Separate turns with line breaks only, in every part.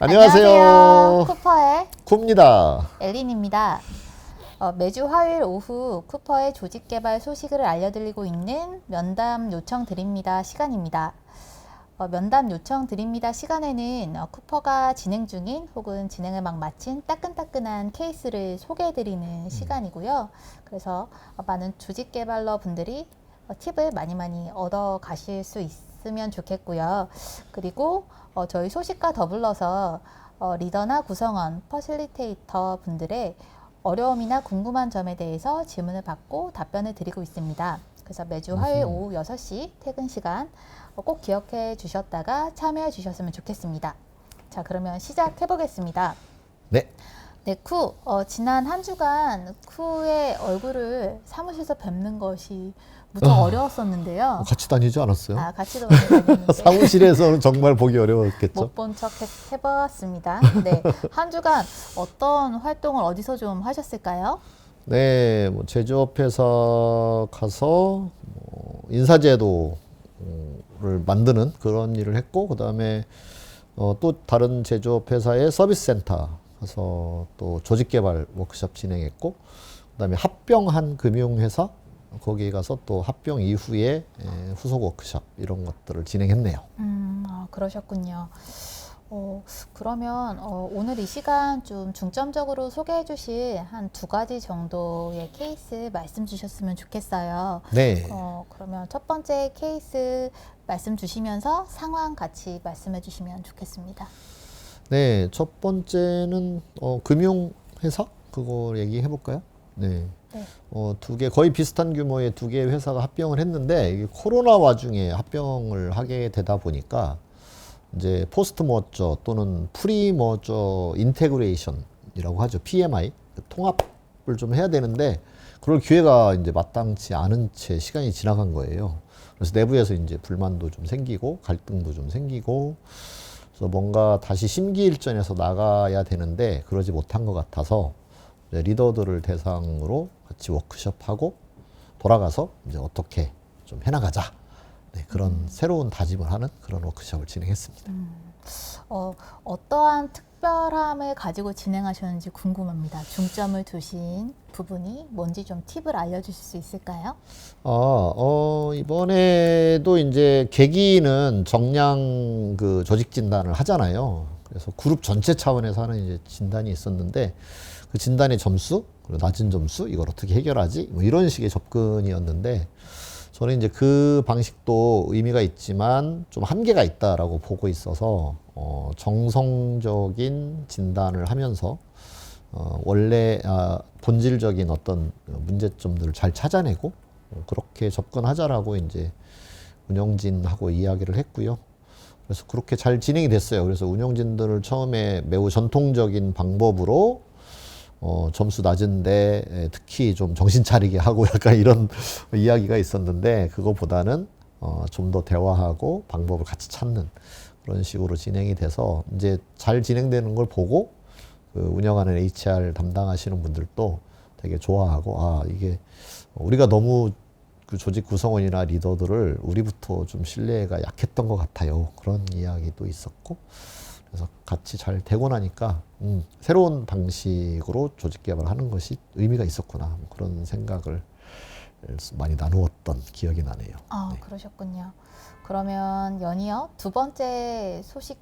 안녕하세요.
쿠퍼의
굽니다.
엘린입니다. 어, 매주 화요일 오후 쿠퍼의 조직 개발 소식을 알려드리고 있는 면담 요청 드립니다 시간입니다. 어, 면담 요청 드립니다 시간에는 어, 쿠퍼가 진행 중인 혹은 진행을 막 마친 따끈따끈한 케이스를 소개해드리는 시간이고요. 그래서 어, 많은 조직 개발러 분들이 어, 팁을 많이 많이 얻어 가실 수 있 으면 좋겠고요. 그리고 어, 저희 소식과 더불어서 어, 리더나 구성원, 퍼실리테이터 분들의 어려움이나 궁금한 점에 대해서 질문을 받고 답변을 드리고 있습니다. 그래서 매주 화요일 오후 6시 퇴근 시간 어, 꼭 기억해 주셨다가 참여해 주셨으면 좋겠습니다. 자, 그러면 시작해 보겠습니다.
네.
네, 쿠. 어, 지난 한 주간 쿠의 얼굴을 사무실에서 뵙는 것이 무척
아,
어려웠었는데요.
같이 다니지 않았어요?
아, 같이 다녔는데
사무실에서는 정말 보기 어려웠겠죠.
못 본 척 해봤습니다. 네, 한 주간 어떤 활동을 어디서 좀 하셨을까요?
네, 뭐 제조업 회사 가서 뭐 인사제도를 만드는 그런 일을 했고, 그 다음에 어, 또 다른 제조업 회사의 서비스 센터 가서 또 조직 개발 워크숍 진행했고, 그 다음에 합병한 금융회사 거기 가서 또 합병 이후에 에, 후속 워크숍 이런 것들을 진행했네요.
음, 아, 그러셨군요. 어, 그러면 어, 오늘 이 시간 좀 중점적으로 소개해 주실 한 두 가지 정도의 케이스 말씀 주셨으면 좋겠어요.
네.
어, 그러면 첫 번째 케이스 말씀 주시면서 상황 같이 말씀해 주시면 좋겠습니다.
네, 첫 번째는 어, 금융 회사 그거 얘기해 볼까요? 네.
네.
어, 두 개 거의 비슷한 규모의 두 개의 회사가 합병을 했는데 이게 코로나 와중에 합병을 하게 되다 보니까 이제 포스트 머저 또는 프리 머저 인테그레이션이라고 하죠. PMI 통합을 좀 해야 되는데 그럴 기회가 이제 마땅치 않은 채 시간이 지나간 거예요. 그래서 내부에서 이제 불만도 좀 생기고 갈등도 좀 생기고 그래서 뭔가 다시 심기일전에서 나가야 되는데 그러지 못한 것 같아서 리더들을 대상으로 같이 워크숍하고 돌아가서 이제 어떻게 좀 해나가자. 네, 그런 새로운 다짐을 하는 그런 워크숍을 진행했습니다.
어, 어떠한 특별함을 가지고 진행하셨는지 궁금합니다. 중점을 두신 부분이 뭔지 좀 팁을 알려주실 수 있을까요?
아, 어, 이번에도 이제 계기는 정량 그 조직 진단을 하잖아요. 그래서 그룹 전체 차원에서 하는 이제 진단이 있었는데 그 진단의 점수, 그리고 낮은 점수, 이걸 어떻게 해결하지? 뭐 이런 식의 접근이었는데 저는 이제 그 방식도 의미가 있지만 좀 한계가 있다라고 보고 있어서 어, 정성적인 진단을 하면서 어, 원래 아, 본질적인 어떤 문제점들을 잘 찾아내고 어, 그렇게 접근하자라고 이제 운영진하고 이야기를 했고요. 그래서 그렇게 잘 진행이 됐어요. 그래서 운영진들을 처음에 매우 전통적인 방법으로 어, 점수 낮은데 에, 특히 좀 정신 차리게 하고 약간 이런 이야기가 있었는데 그거보다는 어, 좀 더 대화하고 방법을 같이 찾는 그런 식으로 진행이 돼서 이제 잘 진행되는 걸 보고 그 운영하는 HR 담당하시는 분들도 되게 좋아하고 아 이게 우리가 너무 그 조직 구성원이나 리더들을 우리부터 좀 신뢰가 약했던 것 같아요. 그런 이야기도 있었고 그래서 같이 잘 되고 나니까 음, 새로운 방식으로 조직 개발하는 것이 의미가 있었구나 뭐 그런 생각을 많이 나누었던 기억이 나네요.
아,
네.
그러셨군요. 그러면 연이어 두 번째 소식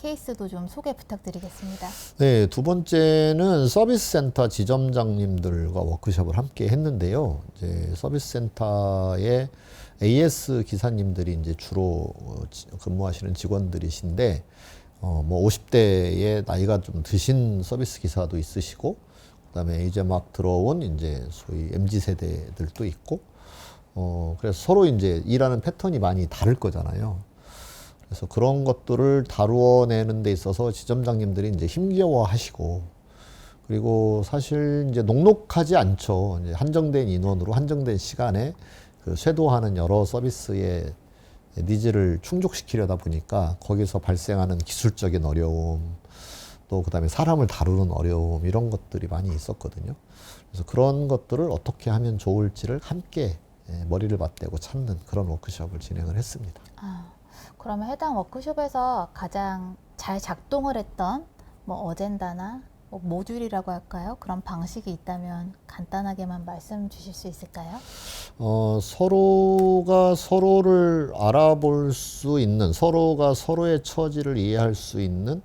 케이스도 좀 소개 부탁드리겠습니다.
네, 두 번째는 서비스 센터 지점장님들과 워크숍을 함께 했는데요. 이제 서비스 센터의 AS 기사님들이 이제 주로 어, 지- 근무하시는 직원들이신데 어, 뭐 50대의 나이가 좀 드신 서비스 기사도 있으시고 그다음에 이제 막 들어온 이제 소위 MZ 세대들도 있고 어, 그래서 서로 이제 일하는 패턴이 많이 다를 거잖아요. 그래서 그런 것들을 다루어내는 데 있어서 지점장님들이 이제 힘겨워 하시고 그리고 사실 이제 녹록하지 않죠. 이제 한정된 인원으로 한정된 시간에 그 쇄도하는 여러 서비스의 니즈를 충족시키려다 보니까 거기서 발생하는 기술적인 어려움 또 그다음에 사람을 다루는 어려움 이런 것들이 많이 있었거든요. 그래서 그런 것들을 어떻게 하면 좋을지를 함께 예, 머리를 맞대고 찾는 그런 워크숍을 진행을 했습니다.
아, 그러면 해당 워크숍에서 가장 잘 작동을 했던 뭐 어젠다나 뭐 모듈이라고 할까요? 그런 방식이 있다면 간단하게만 말씀 주실 수 있을까요?
어, 서로가 서로를 알아볼 수 있는, 서로가 서로의 처지를 이해할 수 있는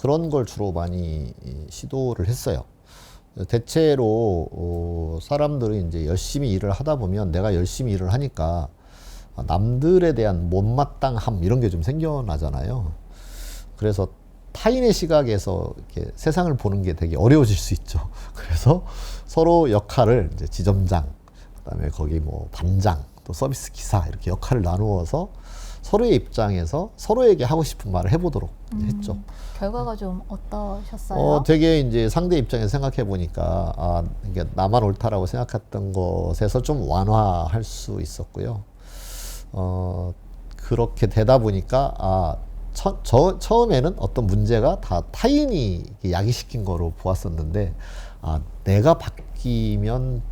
그런 걸 주로 많이 이, 시도를 했어요. 대체로 어, 사람들이 이제 열심히 일을 하다 보면 내가 열심히 일을 하니까 남들에 대한 못마땅함 이런 게 좀 생겨나잖아요. 그래서 타인의 시각에서 세상을 보는 게 되게 어려워질 수 있죠. 그래서 서로 역할을 이제 지점장, 그다음에 거기 뭐 반장, 또 서비스 기사 이렇게 역할을 나누어서 서로의 입장에서 서로에게 하고 싶은 말을 해보도록 했죠.
결과가 좀 어떠셨어요?
어, 되게 이제 상대 입장에서 생각해 보니까 아, 이게 나만 옳다라고 생각했던 것에서 좀 완화할 수 있었고요. 어, 그렇게 되다 보니까 아, 처, 저, 처음에는 어떤 문제가 다 타인이 야기시킨 거로 보았었는데 아, 내가 바뀌면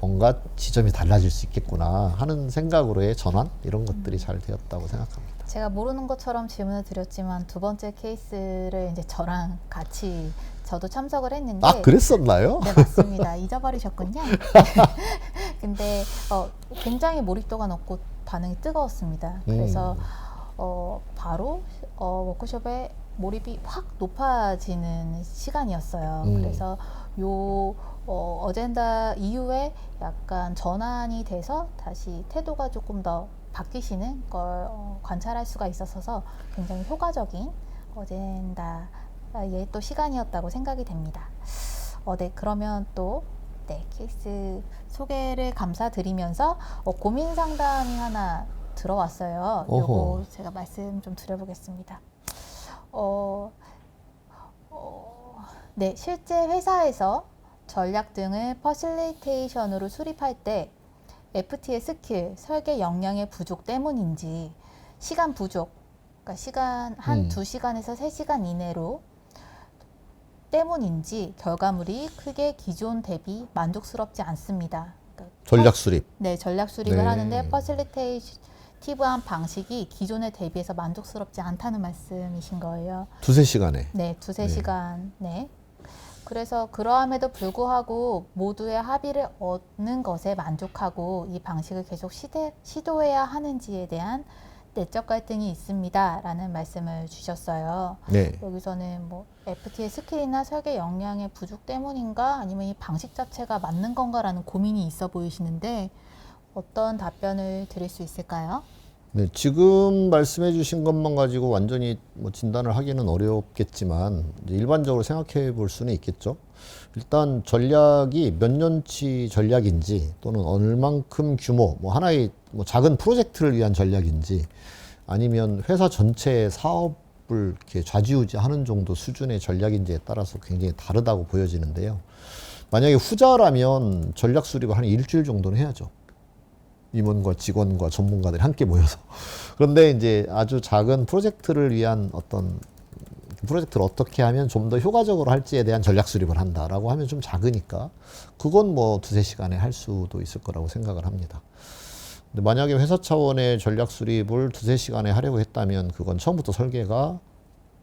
뭔가 지점이 달라질 수 있겠구나 하는 생각으로의 전환 이런 것들이 잘 되었다고 생각합니다.
제가 모르는 것처럼 질문을 드렸지만 두 번째 케이스를 이제 저랑 같이 저도 참석을 했는데
아, 그랬었나요?
네 맞습니다 잊어버리셨군요. 근데 어, 굉장히 몰입도가 높고 반응이 뜨거웠습니다. 그래서
음.
어, 바로 어, 워크숍에 몰입이 확 높아지는 시간이었어요.
음.
그래서 요 어, 어젠다 이후에 약간 전환이 돼서 다시 태도가 조금 더 바뀌시는 걸 어, 관찰할 수가 있었어서 굉장히 효과적인 어젠다의 또 시간이었다고 생각이 됩니다. 어, 네, 그러면 또 네, 케이스 소개를 감사드리면서 어, 고민 상담이 하나 들어왔어요.
어허.
요거 제가 말씀 좀 드려보겠습니다. 어, 어, 네, 실제 회사에서 전략 등을 퍼실리테이션으로 수립할 때 FT의 스킬, 설계 역량의 부족 때문인지 시간 부족, 그러니까 시간 한
음.
두 시간에서 세 시간 이내로 때문인지 결과물이 크게 기존 대비 만족스럽지 않습니다. 그러니까
전략 수립.
네, 전략 수립을
네.
하는데 퍼실리테이티브한 방식이 기존에 대비해서 만족스럽지 않다는 말씀이신 거예요.
두세 시간에.
네, 두세
네.
시간. 네. 그래서 그러함에도 불구하고 모두의 합의를 얻는 것에 만족하고 이 방식을 계속 시대, 시도해야 하는지에 대한 내적 갈등이 있습니다라는 말씀을 주셨어요.
네.
여기서는 뭐 FT의 스킬이나 설계 역량의 부족 때문인가 아니면 이 방식 자체가 맞는 건가라는 고민이 있어 보이시는데 어떤 답변을 드릴 수 있을까요?
네, 지금 말씀해 주신 것만 가지고 완전히 뭐 진단을 하기는 어렵겠지만 일반적으로 생각해 볼 수는 있겠죠. 일단 전략이 몇 년치 전략인지 또는 얼만큼 규모, 뭐 하나의 뭐 작은 프로젝트를 위한 전략인지 아니면 회사 전체의 사업을 이렇게 좌지우지하는 정도 수준의 전략인지에 따라서 굉장히 다르다고 보여지는데요. 만약에 후자라면 전략 수립을 한 일주일 정도는 해야죠. 임원과 직원과 전문가들이 함께 모여서. 그런데 이제 아주 작은 프로젝트를 위한 어떤 프로젝트를 어떻게 하면 좀 더 효과적으로 할지에 대한 전략 수립을 한다라고 하면 좀 작으니까 그건 뭐 두세 시간에 할 수도 있을 거라고 생각을 합니다. 근데 만약에 회사 차원의 전략 수립을 두세 시간에 하려고 했다면 그건 처음부터 설계가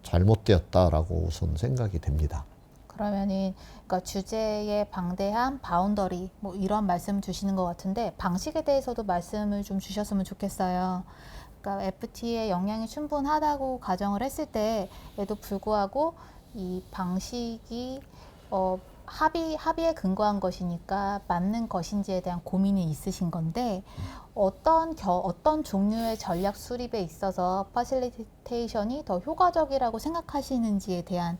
잘못되었다라고 우선 생각이 됩니다.
그러면은 그러니까 주제에 방대한 바운더리 뭐 이런 말씀 주시는 것 같은데 방식에 대해서도 말씀을 좀 주셨으면 좋겠어요. 그러니까 FT의 역량이 충분하다고 가정을 했을 때에도 불구하고 이 방식이 어 합의 합의에 근거한 것이니까 맞는 것인지에 대한 고민이 있으신 건데 어떤 겨, 어떤 종류의 전략 수립에 있어서 퍼실리테이션이 더 효과적이라고 생각하시는지에 대한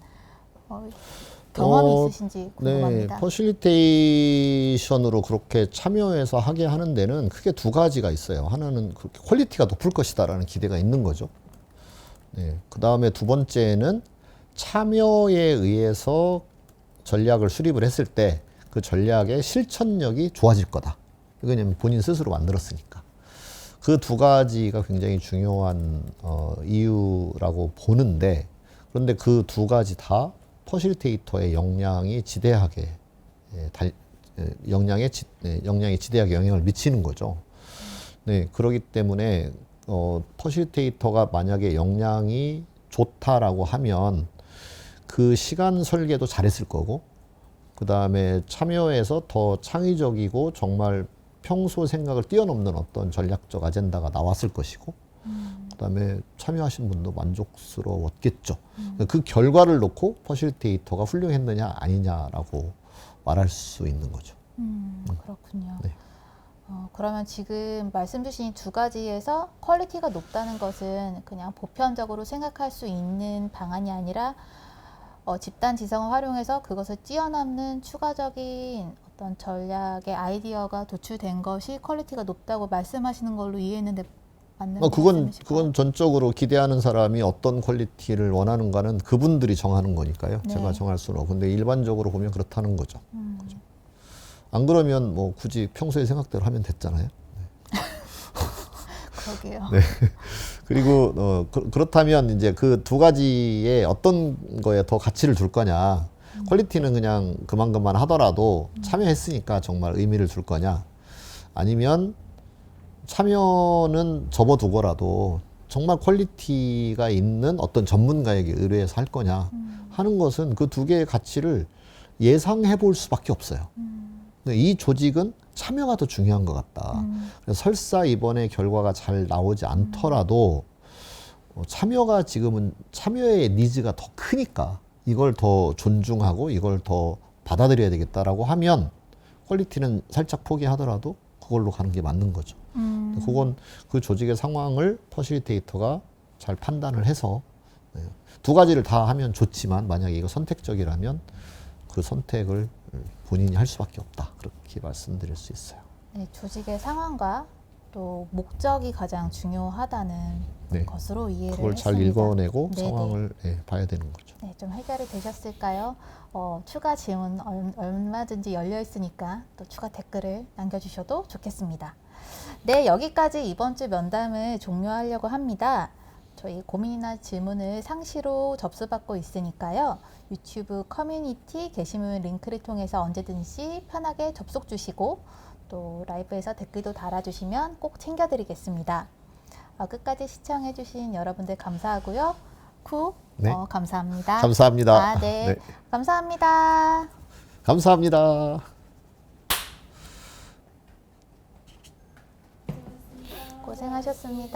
어, 경험이
어,
있으신지
네,
궁금합니다.
퍼실리테이션으로 그렇게 참여해서 하게 하는 데는 크게 두 가지가 있어요. 하나는 그렇게 퀄리티가 높을 것이다라는 기대가 있는 거죠. 네, 그 다음에 두 번째는 참여에 의해서 전략을 수립을 했을 때 그 전략의 실천력이 좋아질 거다. 왜냐면 본인 스스로 만들었으니까. 그 두 가지가 굉장히 중요한 어, 이유라고 보는데 그런데 그 두 가지 다 퍼실테이터의 역량이 지대하게 예, 달, 예, 역량에 지, 예, 역량이 지대하게 영향을 미치는 거죠. 네, 그렇기 때문에 어, 퍼실테이터가 만약에 역량이 좋다라고 하면 그 시간 설계도 잘했을 거고 그 다음에 참여해서 더 창의적이고 정말 평소 생각을 뛰어넘는 어떤 전략적 아젠다가 나왔을 것이고 그 다음에 참여하신 분도 만족스러웠겠죠. 그 결과를 놓고 퍼실테이터가 훌륭했느냐 아니냐라고 말할 수 있는 거죠.
음, 그렇군요.
네.
어, 그러면 지금 말씀 주신 두 가지에서 퀄리티가 높다는 것은 그냥 보편적으로 생각할 수 있는 방안이 아니라 어, 집단 지성을 활용해서 그것을 뛰어넘는 추가적인 어떤 전략의 아이디어가 도출된 것이 퀄리티가 높다고 말씀하시는 걸로 이해했는데 맞는
어, 그건
말씀이실까요?
그건 전적으로 기대하는 사람이 어떤 퀄리티를 원하는가는 그분들이 정하는 거니까요.
네.
제가 정할 수는 없고 근데 일반적으로 보면 그렇다는 거죠.
음,
안 그러면 뭐 굳이 평소에 생각대로 하면 됐잖아요.
그러게요.
네. 그리고 어, 그, 그렇다면 이제 그 두 가지에 어떤 거에 더 가치를 둘 거냐. 퀄리티는 그냥 그만큼만 하더라도 참여했으니까 정말 의미를 줄 거냐. 아니면 참여는 접어두고라도 정말 퀄리티가 있는 어떤 전문가에게 의뢰해서 할 거냐 하는 것은 그 두 개의 가치를 예상해 볼 수밖에 없어요. 이 조직은 참여가 더 중요한 것 같다.
음.
설사 이번에 결과가 잘 나오지 않더라도 어, 참여가 지금은 참여의 니즈가 더 크니까 이걸 더 존중하고 이걸 더 받아들여야 되겠다라고 하면 퀄리티는 살짝 포기하더라도 그걸로 가는 게 맞는 거죠.
음,
그건 그 조직의 상황을 퍼실테이터가 잘 판단을 해서 네, 두 가지를 다 하면 좋지만 만약에 이거 선택적이라면 그 선택을 본인이 할 수밖에 없다. 그렇게 말씀드릴 수 있어요.
네, 조직의 상황과 또 목적이 가장 중요하다는
네.
것으로 이해를
그걸 잘
했습니다.
읽어내고
네네.
상황을 예, 봐야 되는 거죠.
네, 좀 해결이 되셨을까요? 어, 추가 질문 얼, 얼마든지 열려 있으니까 또 추가 댓글을 남겨주셔도 좋겠습니다. 네, 여기까지 이번 주 면담을 종료하려고 합니다. 저희 고민이나 질문을 상시로 접수받고 있으니까요. 유튜브 커뮤니티 게시물 링크를 통해서 언제든지 편하게 접속 주시고 또 라이브에서 댓글도 달아주시면 꼭 챙겨드리겠습니다. 어, 끝까지 시청해주신 여러분들 감사하고요. 쿠
네.
어, 감사합니다.
감사합니다.
아, 네.
네.
감사합니다.
감사합니다.
고생하셨습니다.